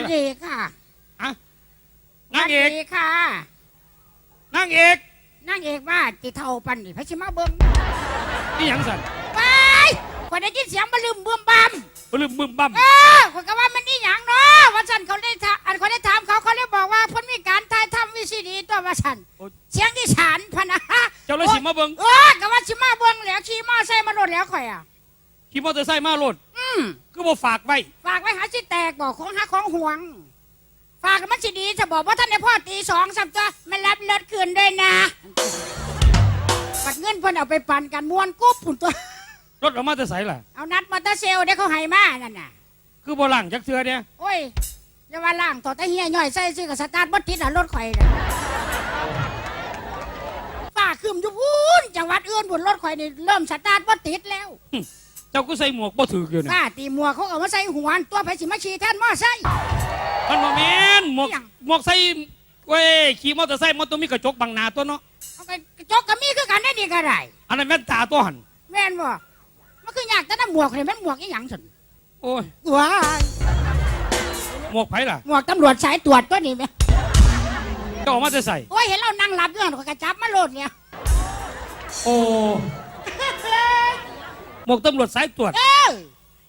วัสดีค่ะอะนางเอกสวัสดีค่ะนางเอกนางเอกว่าติเท่าปันนี่พระชิมาเบิ้งนี่หยังสันไปคนได้ยินเสียงมาลืมบึมบัมบลืมบึมบั่มเออคนก็ว่ามันนี่หยังเนาะว่าฉันเขาได้ถาอันเขาได้ถามเขาเขาได้บอกว่าเพ้นมีการถ่ายทำวิซีดีตัวว่าฉันเสียงที่ฉันพะนะเจ้าเลยสิมาเบิ่งเออก็ว่าชิมาเบิ้งแล้วขี่มอไซค์มาโดดแล้วข่อยอะขี่มอเตอร์ไซค์มาโลดอืม ก็บ่ฝากไว้ ฝากไว้หาสิแตกบอกของหาของห่วง ฝากมันสิดีจะบอกว่าท่านในพ่อตีสองสัมจ้ะมันรับเลือดคืนด้วยนะปัดเงินเพิ่นเอาไปปั่นกันมวนกุ๊บผุนตัว รถออกมาจะใส่ล่ะ เอานัดมอเตอร์เซลได้เขาให้มานั่นน่ะ คือบ่ล่างจักเทือเนี่ยโอ้ยอย่าว่าล่างต่อแต่เฮียย่อยใส่ซื้อกับสตาร์ทบ่ติดอะรถข่อยน่ะป้าคืมอยู่พูนจังหวัดอื่นบนรถข่อยนี่เริ่มสตาร์ทบ่ติดแล้ว เจ้าก็ใส่หมวกบ่ถืออยู่เนี่ยป้าตีหมัวกเขาเอามาใส่หัวตัวไผสิมาขี่แทนมอไซค์ มันบ่แม่นหมวกอิหยัง หมวกใส่เว้ยขี่มอเตอร์ไซค์มันต้องมีกระจกบังหน้าตัวเนาะเอาไปจกก็มีคือกันได้ดีก็ได้อันนั้นแว่นตาตัวหันแม่นบ่มันคืออยากแต่น้ำหมวกนี่มันหมวกอีหยังซั่นโอ้ยว้ายหมวกไผล่ะหมวกตำรวจสายตรวจตัวนี้แม่เจ้าออกมาจะใส่โอ้ยเห็นเรานั่งหลับอยู่นั่นก็กระจับมาโลดเนี่ยโอ้ห มวกตำรวจสายตรวจ เออ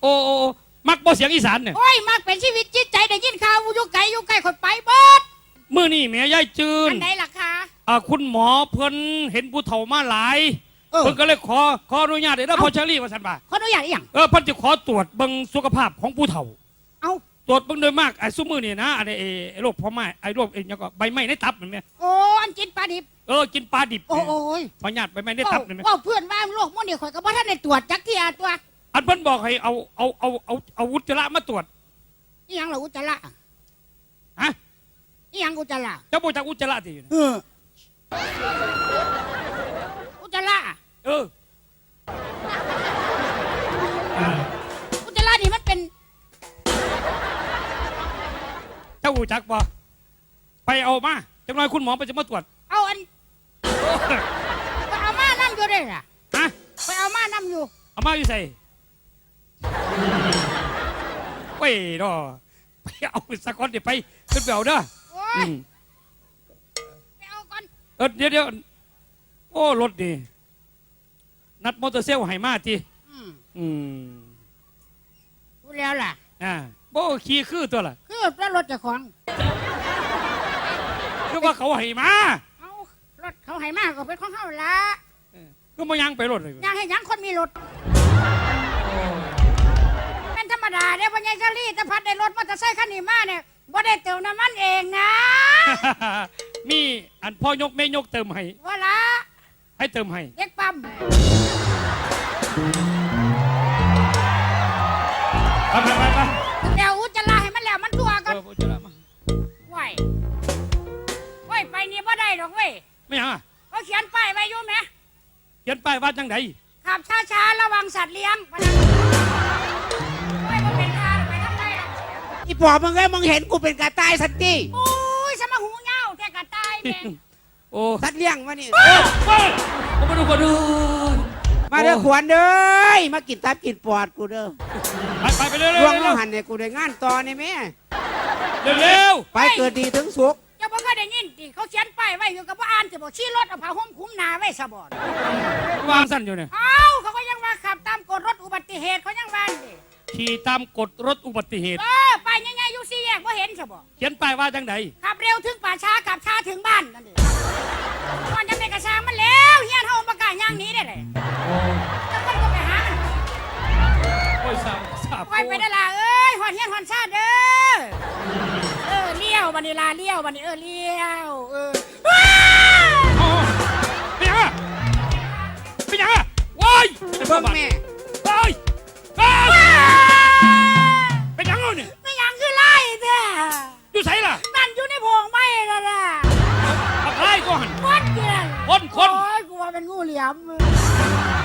โอ้โอ้โอ้มักบ่เสียงอีสานเนี่ย โอ้ยมักเป็นชีวิตจิตใจได้ยินข่าวอยู่ไกลอยู่ใกล้คนไปเบิดมื้อนี้แม่ยายจืนอันไหนล่ะคะอ่าคุณหมอเพิ่นเห็นผู้เฒ่ามาหลาย เออเพิ่นก็เลยขอขออนุญาตได้แล้วเอ้าพอเชอรี่ว่าซั่นบ่าขออนุญาตอีหยังเออเพิ่นจะขอตรวจเบิ่งสุขภาพของผู้เฒ่า เอาตรวจเบิ่งโดยมากไอ้ซุมือนี่นะอันนี้ไอ้ไอ้โรคพ่อไม้ไอ้โรคไอ้หยังก็ใบไม้ในตับนั่นแหมโอ้อันจิตปลาดิบ เออกินปลาดิบโอ้เนี่ยโอ้ยพญาติใบไม้ในเว้าตับนั่นแหมเว้าเพื่อนว่าโลกมันนี่ข่อยก็บ่ทันได้ตรวจจักเที่ยตัวอันเพิ่นบอกให้เอาเอาเอาเอาเอาอุจจาระมาตรวจอีหยังล่ะอุจจาระฮะอีหยังอุจจาระเจ้าบ่จักอุจจาระติเอออุจจาระเอออุจจาระนี่มันเป็น เจ้ารู้จักบ่ไปเอามาจังหน่อยคุณหมอไปจะมาตรวจเอาอัน ไปเอามานั่อยู่ได้ล่ะฮะไปเอามานั่อยู่เอามาอยู่ใส่เว้ยดอไปเอาสักคนเดี๋ยวไปขึ้นไปเอาเด้อโอ้อืยมไปเอาก่อนเออเดี๋ยวเดี๋ยวโอ้รถดีนัดมอเตอร์ไซค์ให้มาทีอืมอืมรู้แล้วล่ะ อ่าโอ้ขี่คือตัวล่ะคือรถรถเจ้าของคือว่าเขาให้มาเอารถเขา ให้มาก็เป็นของเขาละก็มายังไปรถเลยอยางให้หยังคนมีรถเป็นธรรมดาเด้พ่อใหญ่ซาลี่แต่พัดได้รถมอเตอร์ไซค์คันนี้มาเนี่ยบ่ได้เติมน้ำมันเองนะมีอันพ่อยกแม่ยกเติมให้ว่าละให้เติมให้เด็กปั๊มไปไปไปไปเดี๋ยวอุจจาระให้มันแล้วมันทั่วเอกันออุจจาระมาไหวไหวไปนี่บ่ได้ดอกเว้ยไม่ยังอะ เขาเขียนป้ายไว้อยู่ไหมเขียนป้ายว่าจังไดขับช้าๆระวังสัตว์เลี้ยงว่านะโอ้ยบ่เป็นทางไปทางใดหรอกอีปอบมึงเอ้ยมึงเห็นกูเป็นกระต่ายสันติโอ้ยสมาหูเงาแค่กระต่ายแม่โอ้สัตว์เลี้ยงมานี่เฮ้ยเฮ้ยผมมาดูก่อนดูมาเด้อขวานเด้อมากินตับกินปอดกูเด้อไปไปไปเร็วเร็ล่ววงเร็มาวหันเนี่ยกูได้งานต่อนี่แม่เร็วเร็วไปเกิดดีถึงสุข นติเขาเขียนป้ายไว้อยู่กับว่าอ่านจะบอกชี้รถเอาผ้าห่มคลุมหน้าไว้ซะบ่วางสั้นอยู่เนี่ยเอ้าเขาก็ยังว่าขับตามกฎรถอุบัติเหตุเขายังว่าดิขี่ตามกฎรถอุบัติเหตุ เออป้ายใหญ่ๆอยู่สี่แยกบ่เห็นซะบ่เขียนป้ายว่าจังไดขับเร็วถึงป่าช้าขับช้าถึงบ้านนั่นดิมันจะเป็นกระช้างมันแล้ว วบันนี้ลาเลี้ยวบันนี้เออเลี้ยวเออว้าโอ้เป็นยังอะเป็นยังอะว้ายเบิ่งแม่ว้ายว้ายเป็นยังเอาเนี่ยไม่ยังคือไล่เด้ออยู่ไสล่ะนั่นอยู่ในโพรงไม้นั่นน่ะขับไล่ก่อนคดเดือนคนคนโอ้ยกลัวเป็นงูเหลี่ยม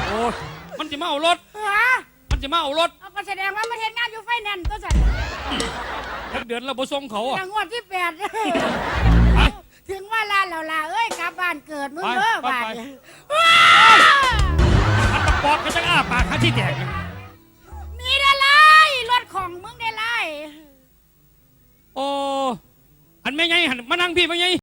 โอ้ยมันจะมาเอารถฮะมันจะมาเอารถเอาก็แสดงว่ามันเห็นงานอยู่ไฟแนนซ์ตัวสัน ทั้งเดือนเราบ่ส่งเขาอะอย่างงวดที่แปดไปถึงว่าลานเราลาเอ้ยกลับบ้านเกิดมึงไปเด้อไป บ้านไปเนี่ยว้าอันตะปอดก็จะอ้าปากข้าที่แตกอยู่มีได้ไรรถของมึงได้ไร โอ้หันแม่ไงหันมานั่งพี่แม่ไง